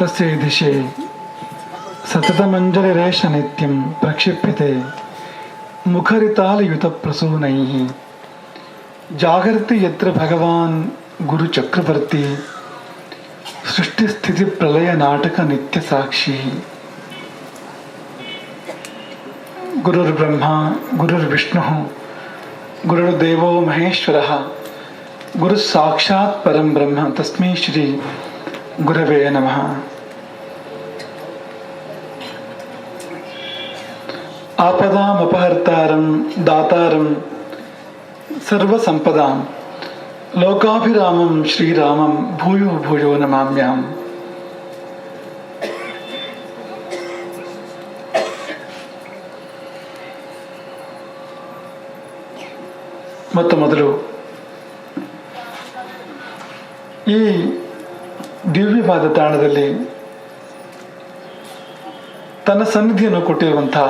तस्य दिशे। सततमञ्जलिरेश नित्यं प्रक्षिप्यते। मुखरितालयुतप्रसूनैः। जागर्ति यत्र भगवान् गुरुचक्रवर्ती। सृष्टिस्थितिप्रलयनाटकनित्यसाक्षी। गुरुर्ब्रह्मा, गुरुर्विष्णुः, गुरुर्देवो महेश्वरः। गुरुसाक्षात्म परं ब्रह्म। तस्मै श्री ಪರಂ ಬ್ರಹ್ಮ ತಸ್ಮೈ ಶ್ರೀ ಗುರವೇ ನಮಃ ಆಪದಾಮಪಹರ್ತಾರಂ ದಾತಾರಂ ಸರ್ವಸಂಪದಾಂ ಲೋಕಾಭಿರಾಮಂ ಶ್ರೀರಾಮಂ ಭೂಯೋ ಭೂಯೋ ನಮಾಮ್ಯಾಂ ಮೊತ್ತ ಮೊದಲು ಈ ದಿವ್ಯವಾದ ತಾಣದಲ್ಲಿ ತನ್ನ ಸನ್ನಿಧಿಯನ್ನು ಕೊಟ್ಟಿರುವಂತಹ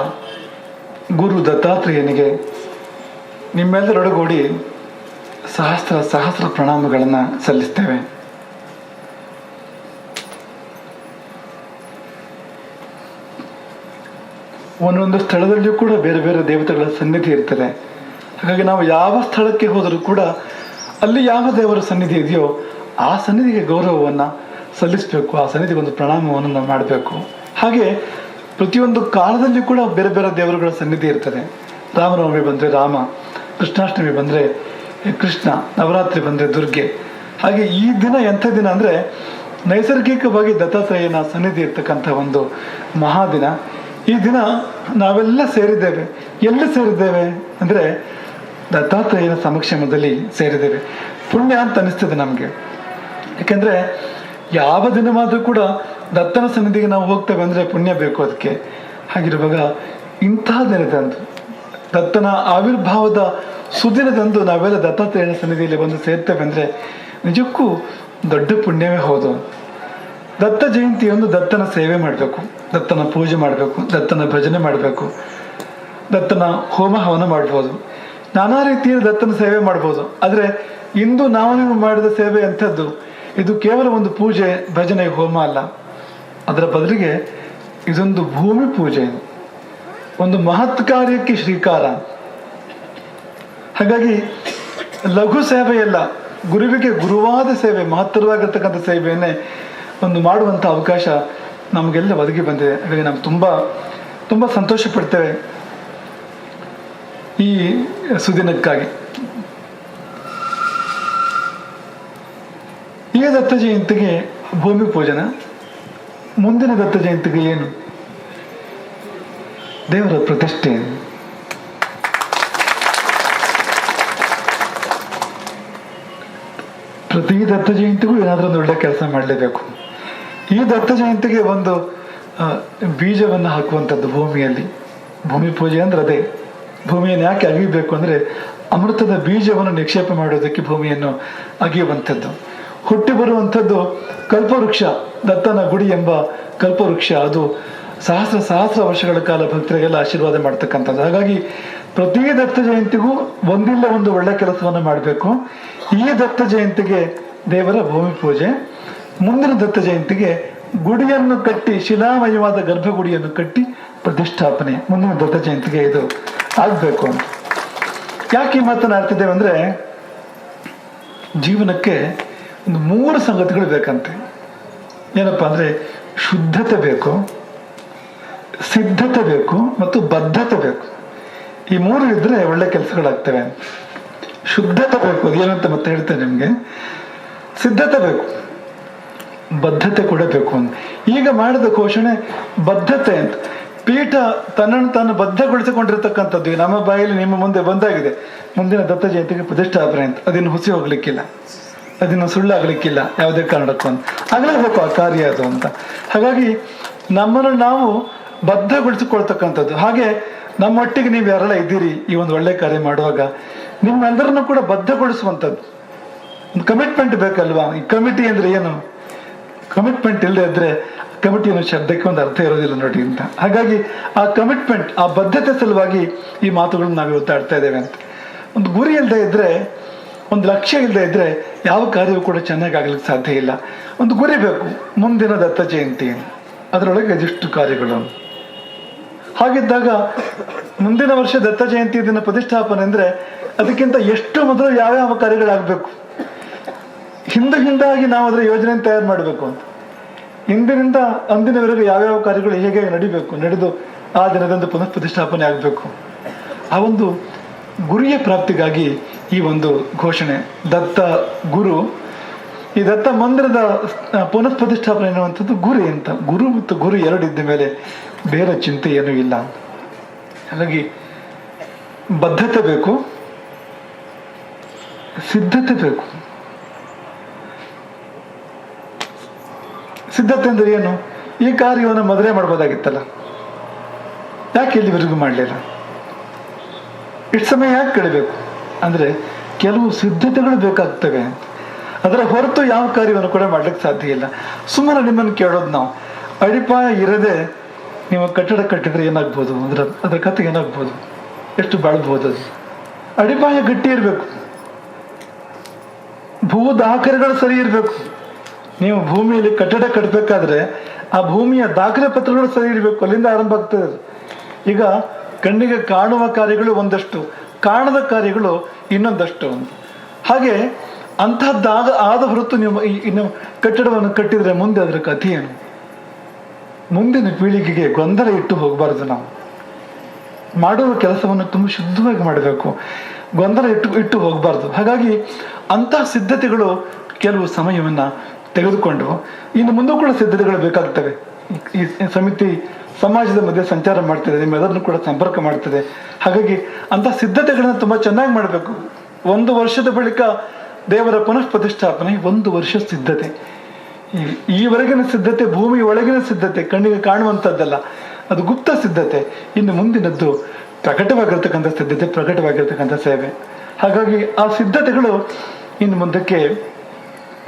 ಗುರು ದತ್ತಾತ್ರೇಯನಿಗೆ ನಿಮ್ಮೆಲ್ಲರೊಡಗೂಡಿ ಸಹಸ್ರ ಸಹಸ್ರ ಪ್ರಣಾಮಗಳನ್ನು ಸಲ್ಲಿಸ್ತೇವೆ. ಒಂದೊಂದು ಸ್ಥಳದಲ್ಲಿಯೂ ಕೂಡ ಬೇರೆ ಬೇರೆ ದೇವತೆಗಳ ಸನ್ನಿಧಿ ಇರ್ತದೆ. ಹಾಗಾಗಿ ನಾವು ಯಾವ ಸ್ಥಳಕ್ಕೆ ಹೋದರೂ ಕೂಡ ಅಲ್ಲಿ ಯಾವ ದೇವರ ಸನ್ನಿಧಿ ಇದೆಯೋ ಆ ಸನ್ನಿಧಿಗೆ ಗೌರವವನ್ನು ಸಲ್ಲಿಸಬೇಕು, ಆ ಸನ್ನಿಧಿಗೆ ಒಂದು ಪ್ರಣಾಮವನ್ನು ನಾವು ಮಾಡಬೇಕು. ಹಾಗೆ ಪ್ರತಿಯೊಂದು ಕಾಲದಲ್ಲಿ ಕೂಡ ಬೇರೆ ಬೇರೆ ದೇವರುಗಳ ಸನ್ನಿಧಿ ಇರ್ತದೆ. ರಾಮನವಮಿ ಬಂದರೆ ರಾಮ, ಕೃಷ್ಣಾಷ್ಟಮಿ ಬಂದರೆ ಕೃಷ್ಣ, ನವರಾತ್ರಿ ಬಂದರೆ ದುರ್ಗೆ. ಹಾಗೆ ಈ ದಿನ ಎಂಥ ದಿನ ಅಂದರೆ ನೈಸರ್ಗಿಕವಾಗಿ ದತ್ತಾತ್ರೇಯನ ಸನ್ನಿಧಿ ಇರ್ತಕ್ಕಂಥ ಒಂದು ಮಹಾದಿನ. ಈ ದಿನ ನಾವೆಲ್ಲ ಸೇರಿದ್ದೇವೆ. ಎಲ್ಲಿ ಸೇರಿದ್ದೇವೆ ಅಂದರೆ ದತ್ತಾತ್ರೇಯನ ಸಮಕ್ಷಮದಲ್ಲಿ ಸೇರಿದ್ದೇವೆ. ಪುಣ್ಯ ಅಂತ ಅನಿಸ್ತದೆ ನಮಗೆ. ಯಾಕೆಂದರೆ ಯಾವ ದಿನವಾದರೂ ಕೂಡ ದತ್ತನ ಸನ್ನಿಧಿಗೆ ನಾವು ಹೋಗ್ತೇವೆ ಅಂದರೆ ಪುಣ್ಯ ಬೇಕು ಅದಕ್ಕೆ. ಹಾಗಿರುವಾಗ ಇಂತಹ ದಿನದಂದು, ದತ್ತನ ಆವಿರ್ಭಾವದ ಸುದಿನದಂದು ನಾವೆಲ್ಲ ದತ್ತಾತ್ರೇಯನ ಸನ್ನಿಧಿಯಲ್ಲಿ ಬಂದು ಸೇರ್ತೇವೆ ಅಂದರೆ ನಿಜಕ್ಕೂ ದೊಡ್ಡ ಪುಣ್ಯವೇ ಹೌದು. ದತ್ತ ಜಯಂತಿಯೊಂದು ದತ್ತನ ಸೇವೆ ಮಾಡಬೇಕು, ದತ್ತನ ಪೂಜೆ ಮಾಡಬೇಕು, ದತ್ತನ ಭಜನೆ ಮಾಡಬೇಕು, ದತ್ತನ ಹೋಮ ಹವನ ಮಾಡ್ಬೋದು. ನಾನಾ ರೀತಿಯಲ್ಲಿ ದತ್ತನ ಸೇವೆ ಮಾಡ್ಬೋದು. ಆದರೆ ಇಂದು ನಾವು ಮಾಡಿದ ಸೇವೆ ಅಂಥದ್ದು ಇದು ಕೇವಲ ಒಂದು ಪೂಜೆ, ಭಜನೆ, ಹೋಮ ಅಲ್ಲ. ಅದರ ಬದಲಿಗೆ ಇದೊಂದು ಭೂಮಿ ಪೂಜೆ ಒಂದು ಮಹತ್ ಕಾರ್ಯಕ್ಕೆ ಶ್ರೀಕಾರ. ಹಾಗಾಗಿ ಲಘು ಸೇವೆಯಲ್ಲ ಗುರುವಿಗೆ ಗುರುವಾದ ಸೇವೆ, ಮಹತ್ತರವಾಗಿರ್ತಕ್ಕಂಥ ಸೇವೆಯನ್ನೇ ಒಂದು ಮಾಡುವಂಥ ಅವಕಾಶ ನಮಗೆಲ್ಲ ಒದಗಿ ಬಂದಿದೆ. ಹಾಗಾಗಿ ನಾವು ತುಂಬ ತುಂಬ ಸಂತೋಷ ಪಡ್ತೇವೆ ಈ ಸುದಿನಕ್ಕಾಗಿ. ಈ ದತ್ತ ಜಯಂತಿಗೆ ಭೂಮಿ ಪೂಜನ, ಮುಂದಿನ ದತ್ತ ಜಯಂತಿಗೆ ಏನು? ದೇವರ ಪ್ರತಿಷ್ಠೆ. ಪ್ರತಿ ದತ್ತ ಜಯಂತಿಗೂ ಏನಾದರೂ ಒಂದು ಒಳ್ಳೆ ಕೆಲಸ ಮಾಡಲೇಬೇಕು. ಈ ದತ್ತ ಜಯಂತಿಗೆ ಒಂದು ಬೀಜವನ್ನು ಹಾಕುವಂಥದ್ದು ಭೂಮಿಯಲ್ಲಿ. ಭೂಮಿ ಪೂಜೆ ಅಂದ್ರೆ ಅದೇ. ಭೂಮಿಯನ್ನು ಯಾಕೆ ಅಗಿಬೇಕು ಅಂದರೆ ಅಮೃತದ ಬೀಜವನ್ನು ನಿಕ್ಷೇಪ ಮಾಡೋದಕ್ಕೆ ಭೂಮಿಯನ್ನು ಅಗಿಯುವಂಥದ್ದು. ಹುಟ್ಟಿ ಬರುವಂಥದ್ದು ಕಲ್ಪವೃಕ್ಷ, ದತ್ತನ ಗುಡಿ ಎಂಬ ಕಲ್ಪವೃಕ್ಷ. ಅದು ಸಹಸ್ರ ಸಹಸ್ರ ವರ್ಷಗಳ ಕಾಲ ಭಕ್ತರಿಗೆಲ್ಲ ಆಶೀರ್ವಾದ ಮಾಡ್ತಕ್ಕಂಥದ್ದು. ಹಾಗಾಗಿ ಪ್ರತಿ ದತ್ತ ಜಯಂತಿಗೂ ಒಂದಿಲ್ಲ ಒಂದು ಒಳ್ಳೆ ಕೆಲಸವನ್ನು ಮಾಡಬೇಕು. ಈ ದತ್ತ ಜಯಂತಿಗೆ ದೇವರ ಭೂಮಿ ಪೂಜೆ, ಮುಂದಿನ ದತ್ತ ಜಯಂತಿಗೆ ಗುಡಿಯನ್ನು ಕಟ್ಟಿ, ಶಿಲಾಮಯವಾದ ಗರ್ಭಗುಡಿಯನ್ನು ಕಟ್ಟಿ ಪ್ರತಿಷ್ಠಾಪನೆ. ಮುಂದಿನ ದತ್ತ ಜಯಂತಿಗೆ ಇದು ಆಗಬೇಕು ಅಂತ. ಯಾಕೆ ಈ ಮಾತನ್ನು ಆಡ್ತಿದ್ದೇವೆ ಅಂದರೆ, ಜೀವನಕ್ಕೆ ಒಂದು ಮೂರು ಸಂಗತಿಗಳು ಬೇಕಂತೆ. ಏನಪ್ಪ ಅಂದರೆ ಶುದ್ಧತೆ ಬೇಕು, ಸಿದ್ಧತೆ ಬೇಕು ಮತ್ತು ಬದ್ಧತೆ ಬೇಕು. ಈ ಮೂರು ಇದ್ದರೆ ಒಳ್ಳೆ ಕೆಲಸಗಳಾಗ್ತವೆ. ಶುದ್ಧತೆ ಬೇಕು ಏನಂತ ಮತ್ತೆ ಹೇಳ್ತೇನೆ ನಿಮಗೆ. ಸಿದ್ಧತೆ ಬೇಕು, ಬದ್ಧತೆ ಕೂಡ ಬೇಕು ಅಂತ. ಈಗ ಮಾಡಿದ ಘೋಷಣೆ ಬದ್ಧತೆ ಅಂತ. ಪೀಠ ತನ್ನನ್ನು ತಾನು ಬದ್ಧಗೊಳಿಸಿಕೊಂಡಿರ್ತಕ್ಕಂಥದ್ದು ನಮ್ಮ ಬಾಯಲ್ಲಿ ನಿಮ್ಮ ಮುಂದೆ ಬಂದಾಗಿದೆ. ಮುಂದಿನ ದತ್ತ ಜಯಂತಿಗೆ ಪ್ರತಿಷ್ಠಾಪನೆ ಅಂತ. ಅದನ್ನು ಹುಸಿ ಹೋಗ್ಲಿಕ್ಕಿಲ್ಲ. ಅದನ್ನು ಸುಳ್ಳಾಗ್ಲಿಕ್ಕಿಲ್ಲ, ಯಾವುದೇ ಕಾರಣಕ್ಕೂ ಅಂತ. ಆಗಲೇಬೇಕು ಆ ಕಾರ್ಯ ಅದು ಅಂತ. ಹಾಗಾಗಿ ನಮ್ಮನ್ನು ನಾವು ಬದ್ಧಗೊಳಿಸಿಕೊಳ್ತಕ್ಕಂಥದ್ದು. ಹಾಗೆ ನಮ್ಮೊಟ್ಟಿಗೆ ನೀವು ಯಾರೆಲ್ಲ ಇದ್ದೀರಿ ಈ ಒಂದು ಒಳ್ಳೆ ಕಾರ್ಯ ಮಾಡುವಾಗ, ನಿಮ್ಮೆಲ್ಲರನ್ನು ಕೂಡ ಬದ್ಧಗೊಳಿಸುವಂಥದ್ದು. ಒಂದು ಕಮಿಟ್ಮೆಂಟ್ ಬೇಕಲ್ವಾ? ಈ ಕಮಿಟಿ ಅಂದರೆ ಏನು? ಕಮಿಟ್ಮೆಂಟ್ ಇಲ್ಲದೆ ಇದ್ದರೆ ಕಮಿಟಿ ಅನ್ನೋ ಶಬ್ದಕ್ಕೆ ಒಂದು ಅರ್ಥ ಇರೋದಿಲ್ಲ ನೋಡಿ ಅಂತ. ಹಾಗಾಗಿ ಆ ಕಮಿಟ್ಮೆಂಟ್, ಆ ಬದ್ಧತೆ ಸಲುವಾಗಿ ಈ ಮಾತುಗಳನ್ನ ನಾವು ಇವತ್ತು ಆಡ್ತಾ ಇದ್ದೇವೆ ಅಂತ. ಒಂದು ಗುರಿ ಇಲ್ಲದೆ ಇದ್ರೆ ಒಂದು ಲಕ್ಷ್ಯ ಇಲ್ಲದೆ ಇದ್ರೆ ಯಾವ ಕಾರ್ಯವೂ ಕೂಡ ಚೆನ್ನಾಗಿ ಆಗ್ಲಿಕ್ಕೆ ಸಾಧ್ಯ ಇಲ್ಲ. ಒಂದು ಗುರಿ ಬೇಕು. ಮುಂದಿನ ದತ್ತ ಜಯಂತಿ ಅದರೊಳಗೆ ಅದೆಷ್ಟು ಕಾರ್ಯಗಳು. ಹಾಗಿದ್ದಾಗ ಮುಂದಿನ ವರ್ಷ ದತ್ತ ಜಯಂತಿ ದಿನ ಪ್ರತಿಷ್ಠಾಪನೆ ಅಂದ್ರೆ ಅದಕ್ಕಿಂತ ಎಷ್ಟು ಮೊದಲು ಯಾವ್ಯಾವ ಕಾರ್ಯಗಳಾಗಬೇಕು. ಹಿಂದ ಹಿಂದಾಗಿ ನಾವು ಅದರ ಯೋಜನೆ ತಯಾರು ಮಾಡಬೇಕು ಅಂತ. ಇಂದಿನಿಂದ ಅಂದಿನವರೆಗೆ ಯಾವ್ಯಾವ ಕಾರ್ಯಗಳು ಹೇಗೆ ನಡಿಬೇಕು, ನಡೆದು ಆ ದಿನದಂದು ಪುನಃ ಪ್ರತಿಷ್ಠಾಪನೆ ಆಗಬೇಕು. ಆ ಒಂದು ಗುರಿಯ ಪ್ರಾಪ್ತಿಗಾಗಿ ಈ ಒಂದು ಘೋಷಣೆ. ದತ್ತ ಗುರು. ಈ ದತ್ತ ಮಂದಿರದ ಪುನಃ ಪ್ರತಿಷ್ಠಾಪನೆ ಎನ್ನುವಂಥದ್ದು ಗುರಿ ಅಂತ. ಗುರು ಮತ್ತು ಗುರು ಎರಡಿದ್ದ ಮೇಲೆ ಬೇರೆ ಚಿಂತೆ ಏನೂ ಇಲ್ಲ ಹಾಗಾಗಿ ಬದ್ಧತೆ ಬೇಕು. ಸಿದ್ಧತೆ ಬೇಕು. ಸಿದ್ಧತೆ ಅಂದ್ರೆ ಏನು? ಈ ಕಾರ್ಯವನ್ನು ಮದುವೆ ಮಾಡ್ಬೋದಾಗಿತ್ತಲ್ಲ. ಯಾಕೆ ಇಲ್ಲಿವರೆಗೂ ಮಾಡಲಿಲ್ಲ? ಇಷ್ಟು ಸಮಯ ಯಾಕೆ ಕಳಿಬೇಕು? ಅಂದ್ರೆ ಕೆಲವು ಸಿದ್ಧತೆಗಳು ಬೇಕಾಗ್ತವೆ. ಅದರ ಹೊರತು ಯಾವ ಕಾರ್ಯವನ್ನು ಕೂಡ ಮಾಡ್ಲಿಕ್ಕೆ ಸಾಧ್ಯ ಇಲ್ಲ. ಸುಮ್ಮನೆ ನಿಮ್ಮನ್ನು ಕೇಳೋದು ನಾವು. ಅಡಿಪಾಯ ಇರದೆ ನೀವು ಕಟ್ಟಡ ಕಟ್ಟಿದ್ರೆ ಏನಾಗ್ಬೋದು? ಅಂದ್ರೆ, ಅದರ ಕಥೆ ಏನಾಗ್ಬೋದು? ಎಷ್ಟು ಬಾಳ್ಬೋದು ಅದು? ಅಡಿಪಾಯ ಗಟ್ಟಿ ಇರಬೇಕು. ಭೂ ದಾಖಲೆಗಳು ಸರಿ ಇರಬೇಕು. ನೀವು ಭೂಮಿಯಲ್ಲಿ ಕಟ್ಟಡ ಕಟ್ಟಬೇಕಾದ್ರೆ ಆ ಭೂಮಿಯ ದಾಖಲೆ ಪತ್ರಗಳು ಸರಿ ಇರಬೇಕು. ಅಲ್ಲಿಂದ ಆರಂಭ ಆಗ್ತದೆ. ಈಗ ಕಣ್ಣಿಗೆ ಕಾಣುವ ಕಾರ್ಯಗಳು ಒಂದಷ್ಟು. ಕಾಣದ ಕಾರ್ಯಗಳು ಇನ್ನೊಂದಷ್ಟು ಅಂತ ಹಾಗೆ ಅಂತಹದ್ದಾದ ಆದ ಹೊರತು ನೀವು ಇನ್ನು ಕಟ್ಟಡವನ್ನು ಕಟ್ಟಿದರೆ ಮುಂದೆ ಅದರ ಕಥೆ ಏನು? ಮುಂದಿನ ಪೀಳಿಗೆಗೆ ಗೊಂದಲ ಇಟ್ಟು ಹೋಗಬಾರ್ದು ನಾವು. ಮಾಡುವ ಕೆಲಸವನ್ನು ತುಂಬ ಶುದ್ಧವಾಗಿ ಮಾಡಬೇಕು. ಗೊಂದಲ ಇಟ್ಟು ಇಟ್ಟು ಹೋಗಬಾರ್ದು. ಹಾಗಾಗಿ ಅಂತಹ ಸಿದ್ಧತೆಗಳು ಕೆಲವು ಸಮಯವನ್ನು ತೆಗೆದುಕೊಂಡು ಇನ್ನು ಮುಂದೂ ಕೂಡ ಸಿದ್ಧತೆಗಳು ಬೇಕಾಗ್ತವೆ. ಈ ಸಮಿತಿ ಸಮಾಜದ ಮಧ್ಯೆ ಸಂಚಾರ ಮಾಡ್ತಿದೆ, ನಿಮ್ಮೆಲ್ಲರನ್ನು ಕೂಡ ಸಂಪರ್ಕ ಮಾಡ್ತಿದೆ. ಹಾಗಾಗಿ ಅಂಥ ಸಿದ್ಧತೆಗಳನ್ನ ತುಂಬಾ ಚೆನ್ನಾಗಿ ಮಾಡಬೇಕು. ಒಂದು ವರ್ಷದ ಬಳಿಕ ದೇವರ ಪುನಃ ಪ್ರತಿಷ್ಠಾಪನೆ ಒಂದು ವರ್ಷ ಸಿದ್ಧತೆ. ಈವರೆಗಿನ ಸಿದ್ಧತೆ, ಭೂಮಿ ಒಳಗಿನ ಸಿದ್ಧತೆ, ಕಣ್ಣಿಗೆ ಕಾಣುವಂಥದ್ದಲ್ಲ, ಅದು ಗುಪ್ತ ಸಿದ್ಧತೆ. ಇನ್ನು ಮುಂದಿನದ್ದು ಪ್ರಕಟವಾಗಿರ್ತಕ್ಕಂಥ ಸಿದ್ಧತೆ, ಪ್ರಕಟವಾಗಿರ್ತಕ್ಕಂಥ ಸೇವೆ. ಹಾಗಾಗಿ ಆ ಸಿದ್ಧತೆಗಳು ಇನ್ನು ಮುಂದಕ್ಕೆ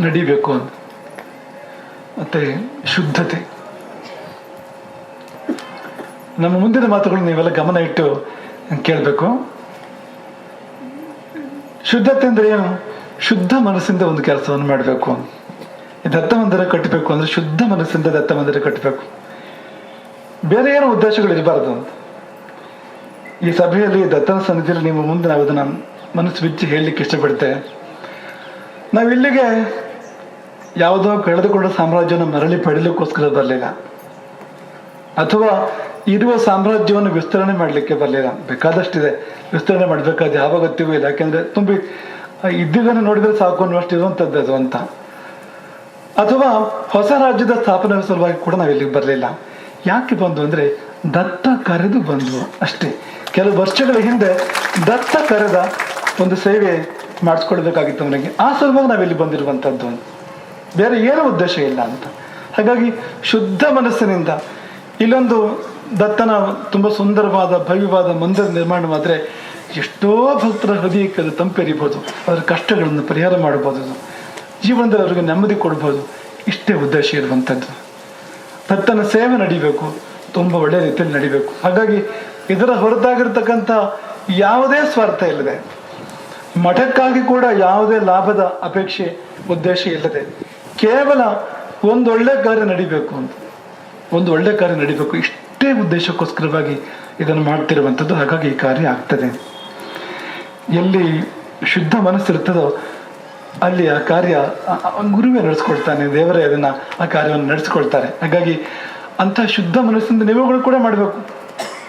ನಡಿಬೇಕು ಅಂತ. ಮತ್ತೆ ಶುದ್ಧತೆ. ನಮ್ಮ ಮುಂದಿನ ಮಾತುಗಳು ನೀವೆಲ್ಲ ಗಮನ ಇಟ್ಟು ಕೇಳಬೇಕು. ಶುದ್ಧತೆ ಅಂದ್ರೆ ಏನು? ಶುದ್ಧ ಮನಸ್ಸಿಂದ ಒಂದು ಕೆಲಸವನ್ನು ಮಾಡಬೇಕು. ದತ್ತ ಮಂದಿರ ಕಟ್ಟಬೇಕು ಅಂದ್ರೆ ಶುದ್ಧ ಮನಸ್ಸಿಂದ ದತ್ತ ಮಂದಿರ ಕಟ್ಟಬೇಕು. ಬೇರೆ ಏನೋ ಉದ್ದೇಶಗಳು ಇರಬಾರದು ಅಂತ. ಈ ಸಭೆಯಲ್ಲಿ ದತ್ತನ ಸನ್ನಿಧಿಯಲ್ಲಿ ನಿಮ್ಮ ಮುಂದೆ ನಾವು ಅದನ್ನು ಮನಸ್ಸು ಬಿಚ್ಚಿ ಹೇಳಲಿಕ್ಕೆ ಇಷ್ಟಪಡ್ತೆ ನಾವು ಇಲ್ಲಿಗೆ ಯಾವುದೋ ಕಳೆದುಕೊಂಡ ಸಾಮ್ರಾಜ್ಯವನ್ನು ಮರಳಿ ಪಡೀಲಿಕ್ಕೋಸ್ಕರ ಬರಲಿಲ್ಲ. ಅಥವಾ ಇರುವ ಸಾಮ್ರಾಜ್ಯವನ್ನು ವಿಸ್ತರಣೆ ಮಾಡಲಿಕ್ಕೆ ಬರಲಿಲ್ಲ. ಬೇಕಾದಷ್ಟಿದೆ. ವಿಸ್ತರಣೆ ಮಾಡಬೇಕಾದ ಯಾವ ಅಗತ್ಯವೂ ಇಲ್ಲ. ಯಾಕೆಂದ್ರೆ ತುಂಬಿ ಇದ್ದಿದ್ದನ್ನು ನೋಡಿದ್ರೆ ಸಾಕು ಅನ್ನುವಷ್ಟು ಇರುವಂಥದ್ದು ಅದು ಅಂತ. ಅಥವಾ ಹೊಸ ರಾಜ್ಯದ ಸ್ಥಾಪನೆ ಸಲುವಾಗಿ ಕೂಡ ನಾವು ಇಲ್ಲಿಗೆ ಬರಲಿಲ್ಲ. ಯಾಕೆ ಬಂದು ಅಂದ್ರೆ ದತ್ತ ಕರೆದು ಬಂದು ಅಷ್ಟೇ. ಕೆಲವು ವರ್ಷಗಳ ಹಿಂದೆ ದತ್ತ ಕರೆದ ಒಂದು ಸೇವೆ ಮಾಡಿಸ್ಕೊಳ್ಬೇಕಾಗಿತ್ತು ಅವನಿಗೆ. ಆ ಸಲುವಾಗಿ ನಾವಿಲ್ಲಿ ಬಂದಿರುವಂಥದ್ದು ಅಂತ ಬೇರೆ ಏನೂ ಉದ್ದೇಶ ಇಲ್ಲ ಅಂತ. ಹಾಗಾಗಿ ಶುದ್ಧ ಮನಸ್ಸಿನಿಂದ ಇಲ್ಲೊಂದು ದತ್ತನ ತುಂಬ ಸುಂದರವಾದ, ಭವ್ಯವಾದ ಮಂದಿರ ನಿರ್ಮಾಣ ಮಾತ್ರ ಎಷ್ಟೋ ಭಕ್ತರ ಹೃದಯಕ್ಕೆ ಅದು ತಂಪೆರಿಬೋದು ಅದರ ಕಷ್ಟಗಳನ್ನು ಪರಿಹಾರ ಮಾಡ್ಬೋದು. ಅದು. ಜೀವನದಲ್ಲಿ ಅವರಿಗೆ ನೆಮ್ಮದಿ ಕೊಡಬಹುದು ಇಷ್ಟೇ ಉದ್ದೇಶ ಇರುವಂಥದ್ದು. ದತ್ತನ ಸೇವೆ ನಡಿಬೇಕು. ತುಂಬ ಒಳ್ಳೆಯ ರೀತಿಯಲ್ಲಿ ನಡಿಬೇಕು. ಹಾಗಾಗಿ ಇದರ ಹೊರತಾಗಿರ್ತಕ್ಕಂಥ ಯಾವುದೇ ಸ್ವಾರ್ಥ ಇಲ್ಲದೆ, ಮಠಕ್ಕಾಗಿ ಕೂಡ ಯಾವುದೇ ಲಾಭದ ಅಪೇಕ್ಷೆ, ಉದ್ದೇಶ ಇಲ್ಲದೆ ಕೇವಲ ಒಂದೊಳ್ಳೆ ಕಾರ್ಯ ನಡಿಬೇಕು ಅಂತ. ಒಂದು ಒಳ್ಳೆ ಕಾರ್ಯ ನಡಿಬೇಕು. ಇಷ್ಟೇ ಉದ್ದೇಶಕ್ಕೋಸ್ಕರವಾಗಿ ಇದನ್ನು ಮಾಡ್ತಿರುವಂಥದ್ದು. ಹಾಗಾಗಿ ಈ ಕಾರ್ಯ ಆಗ್ತದೆ. ಎಲ್ಲಿ ಶುದ್ಧ ಮನಸ್ಸಿರುತ್ತದೋ ಅಲ್ಲಿ ಆ ಕಾರ್ಯ ಗುರುವೇ ನಡೆಸ್ಕೊಳ್ತಾನೆ, ದೇವರೇ ಅದನ್ನು ಆ ಕಾರ್ಯವನ್ನು ನಡೆಸ್ಕೊಳ್ತಾರೆ. ಹಾಗಾಗಿ ಅಂಥ ಶುದ್ಧ ಮನಸ್ಸಿಂದ ನೀವುಗಳು ಕೂಡ ಮಾಡಬೇಕು.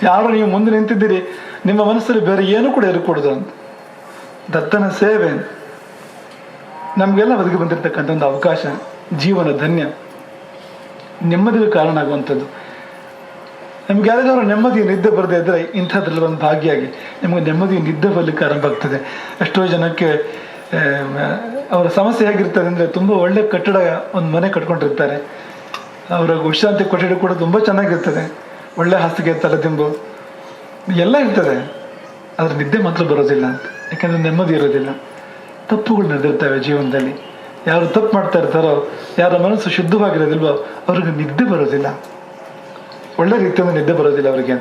ಯಾರು ನೀವು ಮುಂದೆ ನಿಂತಿದ್ದೀರಿ, ನಿಮ್ಮ ಮನಸ್ಸಲ್ಲಿ ಬೇರೆ ಏನು ಕೂಡ ಇರಕೂಡದು ಅಂತ. ದತ್ತನ ಸೇವೆ. ನಮಗೆಲ್ಲ ಒದಗಿ ಬಂದಿರತಕ್ಕಂಥ ಒಂದು ಅವಕಾಶ, ಜೀವನ ಧನ್ಯ. ನೆಮ್ಮದಿಗೆ ಕಾರಣ ಆಗುವಂಥದ್ದು ನಮ್ಗೆ ಯಾರಿಗಾದ್ರೂ ನೆಮ್ಮದಿ ನಿದ್ದೆ ಬರದೇ ಇದ್ರೆ ಇಂಥದ್ರಲ್ಲಿ ಒಂದು ಭಾಗಿಯಾಗಿ ನಿಮಗೆ ನೆಮ್ಮದಿ ನಿದ್ದೆ ಬರಲಿಕ್ಕೆ ಆರಂಭ ಆಗ್ತದೆ. ಎಷ್ಟೋ ಜನಕ್ಕೆ ಅವರ ಸಮಸ್ಯೆ ಹೇಗಿರ್ತದೆ ಅಂದರೆ ತುಂಬ ಒಳ್ಳೆ ಕಟ್ಟಡ ಒಂದು ಮನೆ ಕಟ್ಕೊಂಡಿರ್ತಾರೆ. ಅವರ ವಿಶ್ರಾಂತಿ ಕೊಠಡಿ ಕೂಡ ತುಂಬ ಚೆನ್ನಾಗಿರ್ತದೆ. ಒಳ್ಳೆ ಹಾಸಿಗೆ, ತಲೆದಿಂಬು, ಎಲ್ಲ ಇರ್ತದೆ. ಆದರೆ ನಿದ್ದೆ ಮಾತ್ರ ಬರೋದಿಲ್ಲ ಅಂತ. ಯಾಕಂದ್ರೆ ನೆಮ್ಮದಿ ಇರೋದಿಲ್ಲ. ತಪ್ಪುಗಳು ನಡೆದಿರ್ತವೆ ಜೀವನದಲ್ಲಿ. ಯಾರು ತಪ್ಪು ಮಾಡ್ತಾ ಇರ್ತಾರೋ, ಯಾರ ಮನಸ್ಸು ಶುದ್ಧವಾಗಿರೋದಿಲ್ವೋ, ಅವ್ರಿಗೆ ನಿದ್ದೆ ಬರೋದಿಲ್ಲ. ಒಳ್ಳೆ ರೀತಿಯಿಂದ ನಿದ್ದೆ ಬರೋದಿಲ್ಲ ಅವರಿಗೆ.